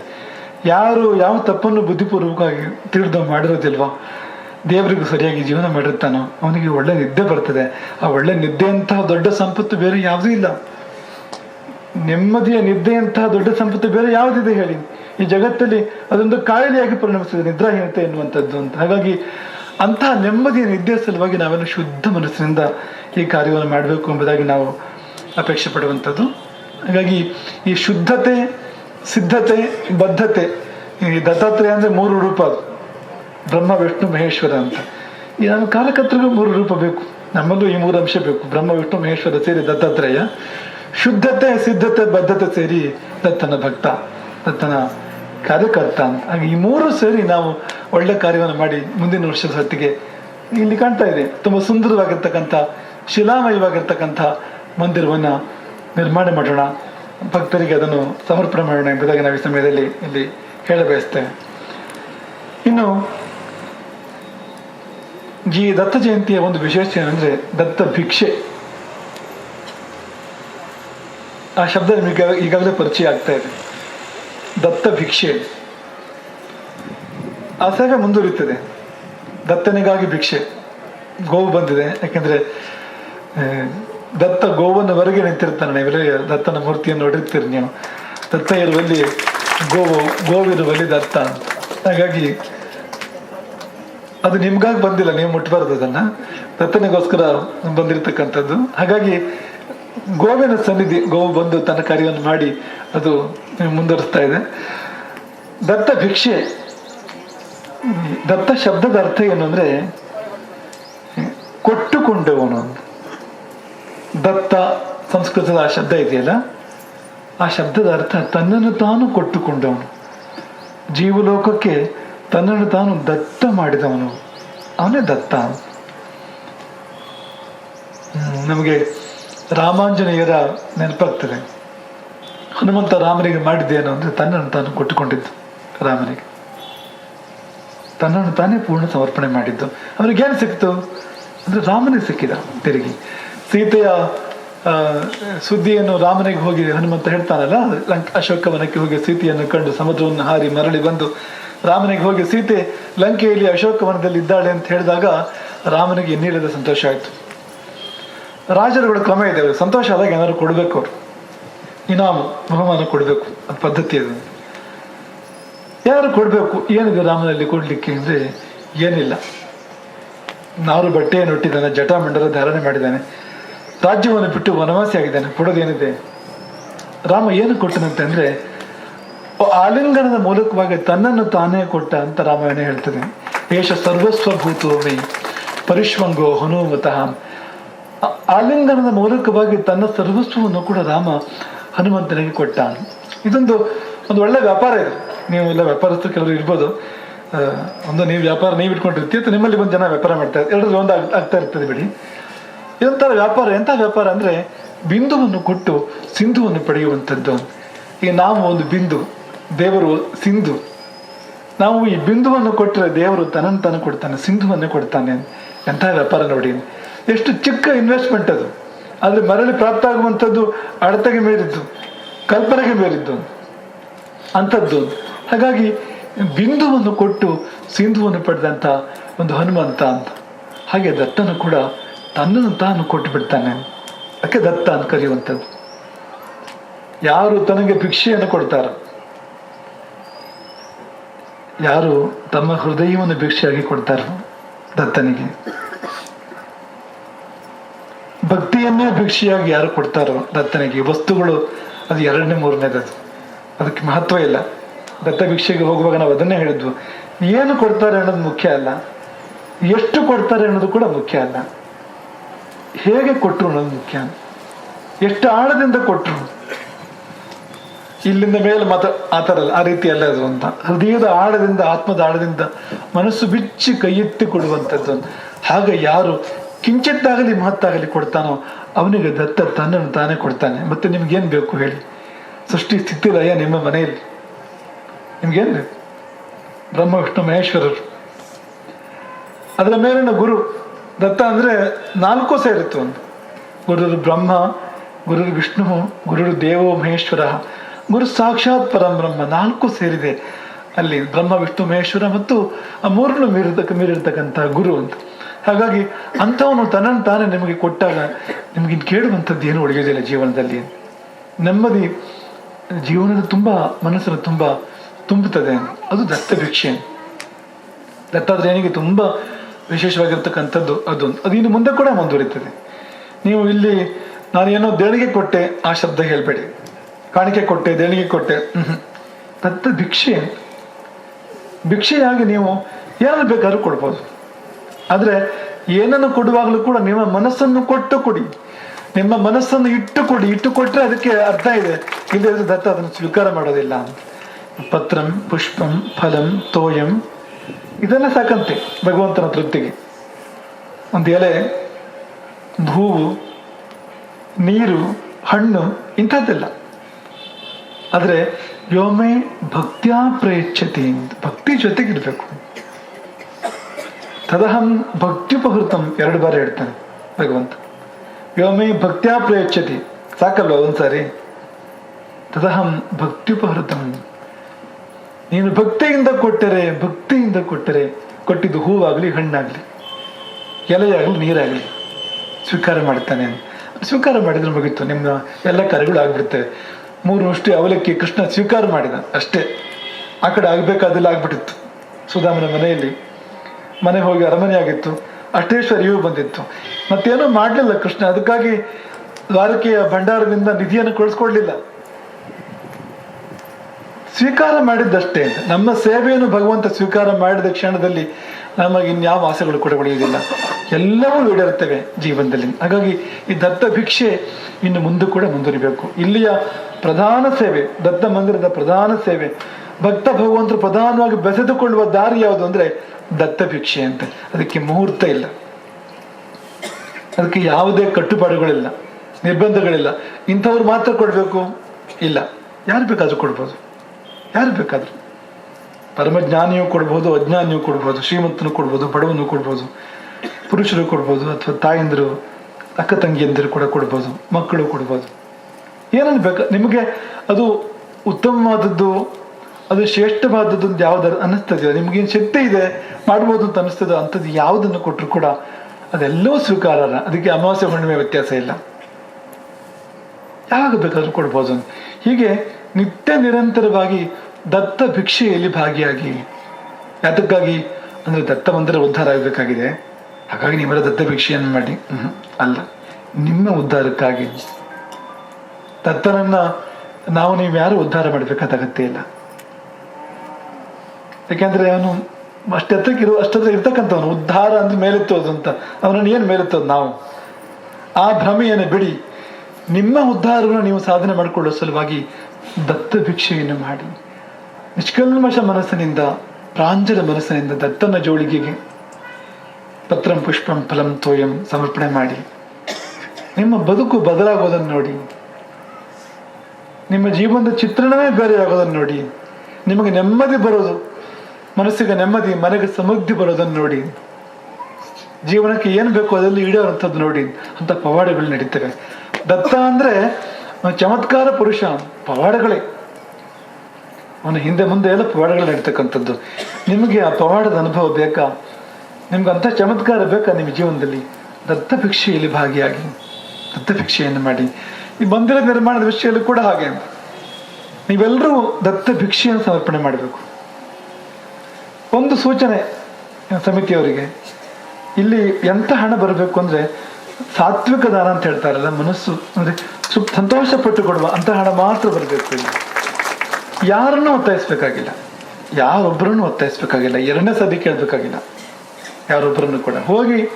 ಯಾರು ಯಾವ ತಪ್ಪನ್ನು ಬುದ್ಧಿಪೂರ್ವಕವಾಗಿ ತಿಳಿದು ಮಾಡಿರೋದಿಲ್ವಾ, ದೇವರಿಗೂ ಸರಿಯಾಗಿ ಜೀವನ ಮಾಡಿರ್ತಾನೋ, ಅವನಿಗೆ ಒಳ್ಳೆ ನಿದ್ದೆ ಬರ್ತದೆ. ಆ ಒಳ್ಳೆ ನಿದ್ದೆಯಂತಹ ದೊಡ್ಡ ಸಂಪತ್ತು ಬೇರೆ ಯಾವುದೂ ಇಲ್ಲ. ನೆಮ್ಮದಿಯ ನಿದ್ದೆಯಂತಹ ದೊಡ್ಡ ಸಂಪತ್ತು ಬೇರೆ ಯಾವುದಿದೆ ಹೇಳಿ. ಈ ಜಗತ್ತಲ್ಲಿ ಅದೊಂದು ಕಾಯಿಲೆಯಾಗಿ ಪರಿಣಮಿಸಿದೆ ನಿದ್ರಾಹೀನತೆ ಎನ್ನುವಂಥದ್ದು ಅಂತ. ಹಾಗಾಗಿ ಅಂತಹ ನೆಮ್ಮದಿಯ ನಿದ್ದೆಯ ಸಲುವಾಗಿ ನಾವೆಲ್ಲ ಶುದ್ಧ ಮನಸ್ಸಿನಿಂದ ಈ ಕಾರ್ಯವನ್ನು ಮಾಡಬೇಕು ಎಂಬುದಾಗಿ ನಾವು ಅಪೇಕ್ಷೆ ಪಡುವಂಥದ್ದು. ಹಾಗಾಗಿ ಈ ಶುದ್ಧತೆ, ಸಿದ್ಧತೆ, ಬದ್ಧತೆ, ಈ ದತ್ತಾತ್ರೇಯ ಅಂದರೆ ಮೂರು ರೂಪ ಅದು. ಬ್ರಹ್ಮ, ವಿಷ್ಣು, ಮಹೇಶ್ವರ ಅಂತ. ಈ ನಮ್ಮ ಕಾರ್ಯಕರ್ತರಿಗೂ ಮೂರು ರೂಪ ಬೇಕು. ನಮ್ಮಲ್ಲೂ ಈ ಮೂರು ಅಂಶ ಬೇಕು. ಬ್ರಹ್ಮ, ವಿಷ್ಣು, ಮಹೇಶ್ವರ ಸೇರಿ ದತ್ತಾತ್ರೇಯ. ಶುದ್ಧತೆ, ಸಿದ್ಧತೆ, ಬದ್ಧತೆ ಸೇರಿ ದತ್ತನ ಭಕ್ತ, ದತ್ತನ ಕಾರ್ಯಕರ್ತ ಅಂತ. ಹಾಗೆ ಈ ಮೂರು ಸೇರಿ ನಾವು ಒಳ್ಳೆ ಕಾರ್ಯವನ್ನು ಮಾಡಿ ಮುಂದಿನ ವರ್ಷದ ಹೊತ್ತಿಗೆ ಇಲ್ಲಿ ಕಾಣ್ತಾ ಇದೆ. ತುಂಬ ಸುಂದರವಾಗಿರ್ತಕ್ಕಂಥ, ಶಿಲಾಮಯವಾಗಿರ್ತಕ್ಕಂಥ ಮಂದಿರವನ್ನು ನಿರ್ಮಾಣ ಮಾಡೋಣ. ಭಕ್ತರಿಗೆ ಅದನ್ನು ಸಮರ್ಪಣೆ ಮಾಡೋಣ ಎಂಬುದಾಗಿ ನಾವು ಈ ಸಮಯದಲ್ಲಿ ಇಲ್ಲಿ ಹೇಳ ಬಯಸ್ತೇವೆ. ಇನ್ನು ಈ ದತ್ತ ಜಯಂತಿಯ ಒಂದು ವಿಶೇಷ ಏನಂದ್ರೆ ದತ್ತ ಭಿಕ್ಷೆ. ಆ ಶಬ್ದ ನಿಮಗೆ ಈಗಾಗಲೇ ಪರಿಚಯ ಆಗ್ತಾ ಇದೆ. ದತ್ತ ಭಿಕ್ಷೆ. ಆ ಸೇವೆ ಮುಂದುವರಿಯುತ್ತದೆ. ದತ್ತನಿಗಾಗಿ ಭಿಕ್ಷೆ. ಗೋವು ಬಂದಿದೆ. ಯಾಕೆಂದ್ರೆ ದತ್ತ ಗೋವನ್ನು ಹೊರಗೆ ನಿಂತಿರ್ತಾನೆ ದತ್ತನ ಮೂರ್ತಿಯನ್ನು ನೋಡಿರ್ತೀರಿ ನೀವು. ದತ್ತ ಇರುವಲ್ಲಿ ಗೋವು ಗೋವಿರುವಲ್ಲಿ ದತ್ತ ಹಾಗಾಗಿ ಅದು ನಿಮ್ಗಾಗಿ ಬಂದಿಲ್ಲ, ನೀವು ಮುಟ್ಬಾರ್ದು ಅದನ್ನ. ದತ್ತನಿಗೋಸ್ಕರ ಬಂದಿರತಕ್ಕಂಥದ್ದು. ಹಾಗಾಗಿ ಗೋವಿನ ಸನ್ನಿಧಿ, ಗೋವು ಬಂದು ತನ್ನ ಕಾರ್ಯವನ್ನು ಮಾಡಿ ಅದು ಮುಂದುವರಿಸ್ತಾ ಇದೆ. ದತ್ತ ಭಿಕ್ಷೆ, ದತ್ತ ಶಬ್ದದ ಅರ್ಥ ಏನು ಅಂದ್ರೆ, ಕೊಟ್ಟುಕೊಂಡವನು ಅಂತ. ದತ್ತ ಸಂಸ್ಕೃತದ ಆ ಶಬ್ದ ಇದೆಯಲ್ಲ? ಆ ಶಬ್ದದ ಅರ್ಥ ತನ್ನನ್ನು ತಾನು ಕೊಟ್ಟುಕೊಂಡವನು. ಜೀವಲೋಕಕ್ಕೆ ತನ್ನನ್ನು ತಾನು ದತ್ತ ಮಾಡಿದವನು. ಅವನೇ ದತ್ತ. ನಮಗೆ ರಾಮಾಂಜನೇಯರ ನೆನಪಾಗ್ತದೆ. ಹನುಮಂತ ರಾಮನಿಗೆ ಮಾಡಿದ್ದೇನು ಅಂದ್ರೆ ತನ್ನನ್ನು ತಾನು ಕೊಟ್ಟುಕೊಂಡಿದ್ದು ರಾಮನಿಗೆ. ತನ್ನನ್ನು ತಾನೇ ಪೂರ್ಣ ಸಮರ್ಪಣೆ ಮಾಡಿದ್ದು. ಏನು ಸಿಕ್ತು? ಅಂದ್ರೆ ರಾಮನೇ ಸಿಕ್ಕಿದ, ತಿರುಗಿ. ಸೀತೆಯ ಸುದ್ದಿಯನ್ನು ರಾಮನಿಗೆ ಹೋಗಿ ಹನುಮಂತ ಹೇಳ್ತಾನಲ್ಲ, ಲಂಕ್, ಅಶೋಕವನಕ್ಕೆ ಹೋಗಿ ಸೀತೆಯನ್ನು ಕಂಡು ಸಮುದ್ರವನ್ನು ಹಾರಿ ಮರಳಿ ಬಂದು ರಾಮನಿಗೆ ಹೋಗಿ ಸೀತೆ ಲಂಕೆಯಲ್ಲಿ ಅಶೋಕವನದಲ್ಲಿ ಇದ್ದಾಳೆ ಅಂತ ಹೇಳಿದಾಗ ರಾಮನಿಗೆ ಇನ್ನಿಲ್ಲದ ಸಂತೋಷ ಆಯಿತು. ರಾಜರುಗಳು ಕ್ರಮ ಇದೆ ಸಂತೋಷ ಆದಾಗ ಏನಾದ್ರು ಕೊಡಬೇಕು ಅವರು. ಇನಾಮು, ಬಹುಮಾನ ಕೊಡಬೇಕು ಅದು ಪದ್ಧತಿ ಅದು ಯಾರು ಕೊಡಬೇಕು, ಏನಿದೆ ರಾಮನಲ್ಲಿ ಕೊಡಲಿಕ್ಕೆ ಅಂದರೆ ಏನಿಲ್ಲ. ನಾರು ಬಟ್ಟೆಯನ್ನು ಹುಟ್ಟಿದ್ದಾನೆ ಜಟಾಮಂಡಲ ಧಾರಣೆ ಮಾಡಿದ್ದಾನೆ. ರಾಜ್ಯವನ್ನು ಬಿಟ್ಟು ವನವಾಸಿ ಆಗಿದ್ದಾನೆ. ಕೊಡೋದೇನಿದೆ? ರಾಮ ಏನು ಕೊಟ್ಟನಂತೆ ಅಂದ್ರೆ ಆಲಿಂಗನದ ಮೂಲಕವಾಗಿ ತನ್ನನ್ನು ತಾನೇ ಕೊಟ್ಟ ಅಂತ ರಾಮಾಯಣ ಹೇಳ್ತದೆ. ಏಷ ಸರ್ವಸ್ವಭೂತೋಮಿ ಪರಿಶ್ವಂಗೋ ಹನುಮತಃ. ಆಲಿಂಗನದ ಮೂಲಕವಾಗಿ ತನ್ನ ಸರ್ವಸ್ವವನ್ನು ಕೂಡ ರಾಮ ಹನುಮಂತನಿಗೆ ಕೊಟ್ಟ. ಇದೊಂದು ಒಂದು ಒಳ್ಳೆ ವ್ಯಾಪಾರ ಇದು. ನೀವು ಎಲ್ಲ ವ್ಯಾಪಾರಸ್ಥರು ಕೆಲವರು ಇರ್ಬೋದು. ಒಂದು ನೀವು ವ್ಯಾಪಾರ ನೀವು ಇಟ್ಕೊಂಡಿರ್ತೀವಿ ನಿಮ್ಮಲ್ಲಿ ಒಂದು ಜನ ವ್ಯಾಪಾರ ಮಾಡ್ತಾರೆ. ಎರಡರಲ್ಲಿ ಒಂದು ಆಗ್- ಆಗ್ತಾ ಇರ್ತದೆ ಬಿಡಿ. ಇದೊಂಥರ ವ್ಯಾಪಾರ, ಎಂಥ ವ್ಯಾಪಾರ ಅಂದರೆ ಬಿಂದುವನ್ನು ಕೊಟ್ಟು ಸಿಂಧುವನ್ನು ಪಡೆಯುವಂಥದ್ದು. ಈಗ ನಾವು ಒಂದು ಬಿಂದು, ದೇವರು ಸಿಂಧು. ನಾವು ಈ ಬಿಂದುವನ್ನು ಕೊಟ್ಟರೆ ದೇವರು ತನ್ನನ್ನು ತಾನು ಕೊಡ್ತಾನೆ, ಸಿಂಧುವನ್ನೇ ಕೊಡ್ತಾನೆ ಎಂಥ ವ್ಯಾಪಾರ ನೋಡಿ. ಎಷ್ಟು ಚಿಕ್ಕ ಇನ್ವೆಸ್ಟ್ಮೆಂಟ್ ಅದು. ಆದರೆ ಮರಳಿ ಪ್ರಾಪ್ತ ಆಗುವಂಥದ್ದು ಅಡತೆಗೆ ಮೇರಿದ್ದು ಕಲ್ಪನೆಗೆ ಮೇರಿದ್ದು ಅಂಥದ್ದು. ಹಾಗಾಗಿ ಬಿಂದುವನ್ನು ಕೊಟ್ಟು ಸಿಂಧುವನ್ನು ಪಡೆದಂಥ ಒಂದು ಹನುಮಂತ ಅಂತ. ಹಾಗೆ ದತ್ತನು ಕೂಡ ತನ್ನನ್ನು ತಾನು ಕೊಟ್ಟು ಬಿಡ್ತಾನೆ ಅದಕ್ಕೆ ದತ್ತ ಅಂತ ಕರೆಯುವಂಥದ್ದು? ಯಾರು ತನಗೆ ಭಿಕ್ಷೆಯನ್ನು ಕೊಡ್ತಾರೋ? ಯಾರು ತಮ್ಮ ಹೃದಯವನ್ನು ಭಿಕ್ಷೆಯಾಗಿ ಕೊಡ್ತಾರೋ ದತ್ತನಿಗೆ? ಭಕ್ತಿಯನ್ನೇ ಭಿಕ್ಷೆಯಾಗಿ ಯಾರು ಕೊಡ್ತಾರೋ ದತ್ತನಿಗೆ? ವಸ್ತುಗಳು ಅದು ಎರಡನೇ ಮೂರನೇದು ಅದು ಅದಕ್ಕೆ ಮಹತ್ವ ಇಲ್ಲ. ದತ್ತ ಭಿಕ್ಷೆಗೆ ಹೋಗುವಾಗ ನಾವು ಅದನ್ನೇ ಹೇಳಿದ್ವು. ಏನು ಕೊಡ್ತಾರೆ ಅನ್ನೋದು ಮುಖ್ಯ ಅಲ್ಲ. ಎಷ್ಟು ಕೊಡ್ತಾರೆ ಅನ್ನೋದು ಕೂಡ ಮುಖ್ಯ ಅಲ್ಲ. ಹೇಗೆ ಕೊಟ್ಟರು ಅನ್ನೋದು ಮುಖ್ಯ. ಎಷ್ಟು ಆಳದಿಂದ ಕೊಟ್ಟರು ಇಲ್ಲಿಂದ ಮೇಲೆ ಮತ ಆ ಥರ ಅಲ್ಲ, ಆ ರೀತಿ ಅಲ್ಲ ಅದು ಅಂತ. ಹೃದಯದ ಆಳದಿಂದ, ಆತ್ಮದ ಆಳದಿಂದ ಮನಸ್ಸು ಬಿಚ್ಚಿ ಕೈ ಎತ್ತಿ ಕೊಡುವಂಥದ್ದು. ಹಾಗೆ ಯಾರು ಕಿಂಚಿತ್ತಾಗಲಿ ಮಹತ್ತಾಗಲಿ ಕೊಡ್ತಾನೋ ಅವನಿಗೆ ದತ್ತ ತನ್ನನ್ನು ತಾನೇ ಕೊಡ್ತಾನೆ. ಮತ್ತೆ ನಿಮ್ಗೇನು ಬೇಕು ಹೇಳಿ? ಸೃಷ್ಟಿ ಸ್ಥಿತಿ ಲಯ ನಿಮ್ಮ ಮನೆಯಲ್ಲಿ. ನಿಮ್ಗೇನು ಬೇಕು? ಬ್ರಹ್ಮ, ವಿಷ್ಣು, ಮಹೇಶ್ವರರು. ಅದರ ಮೇಲಿನ ಗುರು ದತ್ತ ಅಂದ್ರೆ ನಾಲ್ಕು ಸೇರಿತ್ತು ಒಂದು. ಗುರುರು ಬ್ರಹ್ಮ, ಗುರುರು ವಿಷ್ಣು, ಗುರುರು ದೇವೋ ಮಹೇಶ್ವರ, ಗುರು ಸಾಕ್ಷಾತ್ ಪರಂ ಬ್ರಹ್ಮ ನಾಲ್ಕು ಸೇರಿದೆ. ಅಲ್ಲಿ ಬ್ರಹ್ಮ, ವಿಷ್ಣು, ಮಹೇಶ್ವರ ಮತ್ತು ಆ ಮೂರನ್ನು ಮೀರಿರ್ತಕ್ಕ, ಮೀರಿರ್ತಕ್ಕಂಥ ಗುರು ಅಂತ. ಹಾಗಾಗಿ ಅಂಥವನು ತನ್ನನ್ನು ತಾನೇ ನಿಮಗೆ ಕೊಟ್ಟಾಗ ನಿಮ್ಗೆ ಕೇಳುವಂಥದ್ದು ಏನು ಒಡೆಯೋದಿಲ್ಲ ಜೀವನದಲ್ಲಿ ನೆಮ್ಮದಿ ಜೀವನದ ತುಂಬ, ಮನಸ್ಸನ್ನು ತುಂಬ ತುಂಬುತ್ತದೆ ಅದು ದತ್ತ ಭಿಕ್ಷೆ ದತ್ತಾತ್ರೇಯನಿಗೆ ತುಂಬ ವಿಶೇಷವಾಗಿರ್ತಕ್ಕಂಥದ್ದು ಅದೊಂದು. ಅದು ಇನ್ನು ಮುಂದೆ ಕೂಡ ಮುಂದುವರಿತದೆ. ನೀವು ಇಲ್ಲಿ ನಾನೇನೋ ದೇಣಿಗೆ ಕೊಟ್ಟೆ, ಆ ಶಬ್ದ ಹೇಳಬೇಡಿ. ಕಾಣಿಕೆ ಕೊಟ್ಟೆ, ದೇಣಿಗೆ ಕೊಟ್ಟೆ. ದತ್ತ ಭಿಕ್ಷೆ. ಭಿಕ್ಷೆಯಾಗಿ ನೀವು ಏನನ್ನು ಬೇಕಾದ್ರೂ ಕೊಡ್ಬೋದು. ಆದರೆ ಏನನ್ನು ಕೊಡುವಾಗಲೂ ಕೂಡ ನಿಮ್ಮ ಮನಸ್ಸನ್ನು ಕೊಟ್ಟು ಕೊಡಿ. ನಿಮ್ಮ ಮನಸ್ಸನ್ನು ಇಟ್ಟು ಕೊಡಿ. ಇಟ್ಟು ಕೊಟ್ಟರೆ ಅದಕ್ಕೆ ಅರ್ಥ ಇದೆ. ಇಲ್ಲದೆ ದತ್ತ ಅದನ್ನು ಸ್ವೀಕಾರ ಮಾಡೋದಿಲ್ಲ ಪತ್ರಂ, ಪುಷ್ಪಂ, ಫಲಂ, ತೋಯಂ ಇದೆಲ್ಲ ಸಾಕಂತೆ ಭಗವಂತನ ತೃಪ್ತಿಗೆ. ಒಂದು ಎಲೆ ಭೂವು ನೀರು, ಹಣ್ಣು, ಇಂಥದ್ದೆಲ್ಲ. ಆದರೆ ವ್ಯೋಮೆ ಭಕ್ತ್ಯಾ ಪ್ರೇಚ್ಛತೆ ಭಕ್ತಿ ಜೊತೆಗಿರಬೇಕು. ತದಹಂ ಭಕ್ತ್ಯುಪಹೃತಂ ಎರಡು ಬಾರಿ ಹೇಳ್ತಾನೆ ಭಗವಂತ. ವ್ಯೋಮೆ ಭಕ್ತ್ಯಾ ಪ್ರೇಚ್ಛತಿ ಸಾಕಲ್ವ ಒಂದ್ಸಾರಿ? ತದಹಂ ಭಕ್ತ್ಯುಪಹೃತಂ. ನೀನು ಭಕ್ತಿಯಿಂದ ಕೊಟ್ಟರೆ ಭಕ್ತಿಯಿಂದ ಕೊಟ್ಟರೆ, ಕೊಟ್ಟಿದ್ದು ಹೂವಾಗಲಿ, ಹಣ್ಣಾಗಲಿ, ಎಲೆಯಾಗಲಿ, ನೀರಾಗಲಿ, ಸ್ವೀಕಾರ ಮಾಡ್ತಾನೆ ಸ್ವೀಕಾರ ಮಾಡಿದ್ರೆ ಮುಗೀತು. ನಿಮ್ಮ ಎಲ್ಲ ಕಾರ್ಯಗಳು ಆಗಿಬಿಡುತ್ತೆ ಮೂರು ಮುಷ್ಟಿ ಅವಲಕ್ಕಿ ಕೃಷ್ಣ ಸ್ವೀಕಾರ ಮಾಡಿದ. ಅಷ್ಟೇ. ಆ ಕಡೆ ಆಗಬೇಕಾದೆಲ್ಲ ಆಗ್ಬಿಟ್ಟಿತ್ತು. ಸುಧಾಮನ ಮನೆಯಲ್ಲಿ ಮನೆ ಹೋಗಿ ಅರಮನೆ ಆಗಿತ್ತು. ಅಷ್ಟೇಶ್ವರಿಯು ಬಂದಿತ್ತು. ಮತ್ತೇನೂ ಮಾಡಲಿಲ್ಲ ಕೃಷ್ಣ. ಅದಕ್ಕಾಗಿ ದ್ವಾರಕೆಯ ಭಂಡಾರದಿಂದ ನಿಧಿಯನ್ನು ಕಳಿಸ್ಕೊಡ್ಲಿಲ್ಲ ಸ್ವೀಕಾರ ಮಾಡಿದ್ದಷ್ಟೇ. ಅಂತ ನಮ್ಮ ಸೇವೆಯನ್ನು ಭಗವಂತ ಸ್ವೀಕಾರ ಮಾಡಿದ ಕ್ಷಣದಲ್ಲಿ ನಮಗೆ ಇನ್ಯಾವ ಆಸೆಗಳು ಕೂಡ ಉಳಿಯುವುದಿಲ್ಲ. ಎಲ್ಲವೂ ಈಡೇರುತ್ತವೆ ಜೀವನದಲ್ಲಿ. ಹಾಗಾಗಿ ಈ ದತ್ತ ಭಿಕ್ಷೆ ಇನ್ನು ಮುಂದೆ ಕೂಡ ಮುಂದುವರಿಬೇಕು. ಇಲ್ಲಿಯ ಪ್ರಧಾನ ಸೇವೆ, ದತ್ತ ಮಂದಿರದ ಪ್ರಧಾನ ಸೇವೆ, ಭಕ್ತ ಭಗವಂತರು ಪ್ರಧಾನವಾಗಿ ಬೆಸೆದುಕೊಳ್ಳುವ ದಾರಿ ಯಾವುದು ಅಂದ್ರೆ ದತ್ತ ಭಿಕ್ಷೆ ಅಂತ. ಅದಕ್ಕೆ ಮುಹೂರ್ತ ಇಲ್ಲ. ಅದಕ್ಕೆ ಯಾವುದೇ ಕಟ್ಟುಪಾಡುಗಳಿಲ್ಲ, ನಿರ್ಬಂಧಗಳಿಲ್ಲ. ಇಂಥವ್ರು ಮಾತ್ರ ಕೊಡಬೇಕು? ಇಲ್ಲ. ಯಾರು ಬೇಕಾದ್ರೂ ಕೊಡ್ಬೋದು. ಯಾರು ಬೇಕಾದ್ರೂ? ಪರಮಜ್ಞಾನಿಯೂ ಕೊಡ್ಬೋದು, ಅಜ್ಞಾನಿಯೂ ಕೊಡ್ಬೋದು, ಶ್ರೀಮಂತನು ಕೊಡ್ಬೋದು, ಬಡವನು ಕೊಡ್ಬೋದು, ಪುರುಷರು ಕೊಡ್ಬೋದು, ಅಥವಾ ತಾಯಂದಿರು, ಅಕ್ಕ ತಂಗಿಯಂದಿರು ಕೂಡ ಕೊಡ್ಬೋದು, ಮಕ್ಕಳು ಕೊಡ್ಬೋದು. ಏನನ್ನು ಬೇಕು? ನಿಮಗೆ ಅದು ಉತ್ತಮವಾದದ್ದು, ಅದು ಶ್ರೇಷ್ಠವಾದದ್ದು ಅಂತ ಯಾವ್ದು ಅನ್ನಿಸ್ತದೆಯೋ? ನಿಮ್ಗೇನು ಶಕ್ತಿ ಇದೆ? ಮಾಡ್ಬೋದು ಅಂತ ಅನ್ನಿಸ್ತದೆ ಅಂಥದ್ದು ಯಾವುದನ್ನು ಕೊಟ್ಟರು ಕೂಡ ಅದೆಲ್ಲವೂ ಸ್ವೀಕಾರ ಅದಕ್ಕೆ ಅಮಾವಾಸ್ಯ ಹುಣ್ಣಿಮೆ ವ್ಯತ್ಯಾಸ ಇಲ್ಲ. ಯಾವಾಗ ಬೇಕಾದ್ರೂ ಕೊಡ್ಬೋದು ಹೀಗೆ ನಿತ್ಯ ನಿರಂತರವಾಗಿ ದತ್ತ ಭಿಕ್ಷೆಯಲ್ಲಿ ಭಾಗಿಯಾಗಿ. ಯಾತಕ್ಕಾಗಿ? ಅಂದ್ರೆ ದತ್ತ ಮಂದಿರ ಉದ್ಧಾರ ಆಗಬೇಕಾಗಿದೆ. ಹಾಗಾಗಿ ನಿಮ್ಮರ ದತ್ತ ಭಿಕ್ಷೆಯನ್ನು ಮಾಡಿ. ಅಲ್ಲ, ನಿಮ್ಮ ಉದ್ಧಾರಕ್ಕಾಗಿ. ದತ್ತನನ್ನ ನಾವು ನೀವು ಯಾರು ಉದ್ಧಾರ ಮಾಡಬೇಕಾದ ಅಗತ್ಯ ಇಲ್ಲ. ಯಾಕೆಂದ್ರೆ ಅವನು ಅಷ್ಟೆತ್ತಕ್ಕಿರೋ ಅಷ್ಟತ್ರ ಇರ್ತಕ್ಕಂಥವನು. ಉದ್ಧಾರ ಅಂದ್ರೆ ಮೇಲೆತ್ತೋದು ಅಂತ. ಅವನನ್ನು ಏನು ಮೇಲೆತ್ತೋದು ನಾವು? ಆ ಭ್ರಮೆಯನ್ನು ಬಿಡಿ. ನಿಮ್ಮ ಉದ್ಧಾರವನ್ನು ನೀವು ಸಾಧನೆ ಮಾಡಿಕೊಳ್ಳುವ ಸಲುವಾಗಿ ದತ್ತ ಭಿಕ್ಷೆಯನ್ನು ಮಾಡಿ. ನಿಷ್ಕಲ್ಮಶ ಮನಸ್ಸಿನಿಂದ, ಪ್ರಾಂಜಲ ಮನಸ್ಸಿನಿಂದ ದತ್ತನ ಜೋಳಿಗೆಗೆ ಪತ್ರಂ ಪುಷ್ಪಂ ಫಲಂ ತೋಯಂ ಸಮರ್ಪಣೆ ಮಾಡಿ. ನಿಮ್ಮ ಬದುಕು ಬದಲಾಗೋದನ್ನು ನೋಡಿ. ನಿಮ್ಮ ಜೀವನದ ಚಿತ್ರಣವೇ ಬೇರೆ ಆಗೋದನ್ನು ನೋಡಿ. ನಿಮಗೆ ನೆಮ್ಮದಿ ಬರೋದು, ಮನಸ್ಸಿಗೆ ನೆಮ್ಮದಿ, ಮನೆಗೆ ಸಮೃದ್ಧಿ ಬರೋದನ್ನು ನೋಡಿ. ಜೀವನಕ್ಕೆ ಏನು ಬೇಕೋ ಅದೆಲ್ಲ ಈಡೇರುವಂಥದ್ದು ನೋಡಿ ಅಂತ ಪವಾಡಗಳು ನಡೀತವೆ. ದತ್ತ ಅಂದ್ರೆ ಚಮತ್ಕಾರ ಪುರುಷ ಪವಾಡಗಳೇ. ಅವನ ಹಿಂದೆ ಮುಂದೆ ಎಲ್ಲ ಪವಾಡಗಳು ನಡೀತಕ್ಕಂಥದ್ದು. ನಿಮಗೆ ಆ ಪವಾಡದ ಅನುಭವ ಬೇಕಾ? ನಿಮ್ಗೆ ಅಂಥ ಚಮತ್ಕಾರ ಬೇಕಾ ನಿಮ್ಮ ಜೀವನದಲ್ಲಿ? ದತ್ತ ಭಿಕ್ಷೆಯಲ್ಲಿ ಭಾಗಿಯಾಗಿ. ದತ್ತ ಭಿಕ್ಷೆಯನ್ನು ಮಾಡಿ. ಈ ಮಂದಿರ ನಿರ್ಮಾಣದ ವಿಷಯದಲ್ಲಿ ಕೂಡ ಹಾಗೆ. ನೀವೆಲ್ಲರೂ ದತ್ತ ಭಿಕ್ಷೆಯನ್ನು ಸಮರ್ಪಣೆ ಮಾಡಬೇಕು. ಒಂದು ಸೂಚನೆ ಸಮಿತಿಯವರಿಗೆ. ಇಲ್ಲಿ ಎಂಥ ಹಣ ಬರಬೇಕು ಅಂದ್ರೆ ಸಾತ್ವಿಕ ದಾನ ಅಂತ ಹೇಳ್ತಾರಲ್ಲ, ಮನಸ್ಸು ಅಂದ್ರೆ ಸುಪ್ ಸಂತೋಷ ಪಟ್ಟು ಕೊಡುವ ಅಂತ ಹಣ ಮಾತ್ರ ಬರಬೇಕು ಇಲ್ಲಿ. ಯಾರನ್ನೂ ಒತ್ತಾಯಿಸ್ಬೇಕಾಗಿಲ್ಲ. ಯಾರೊಬ್ಬರನ್ನು ಒತ್ತಾಯಿಸ್ಬೇಕಾಗಿಲ್ಲ. ಎರಡನೇ ಸದಿ ಕೇಳಬೇಕಾಗಿಲ್ಲ. ಯಾರೊಬ್ಬರನ್ನು ಕೂಡ. ಹೋಗಿ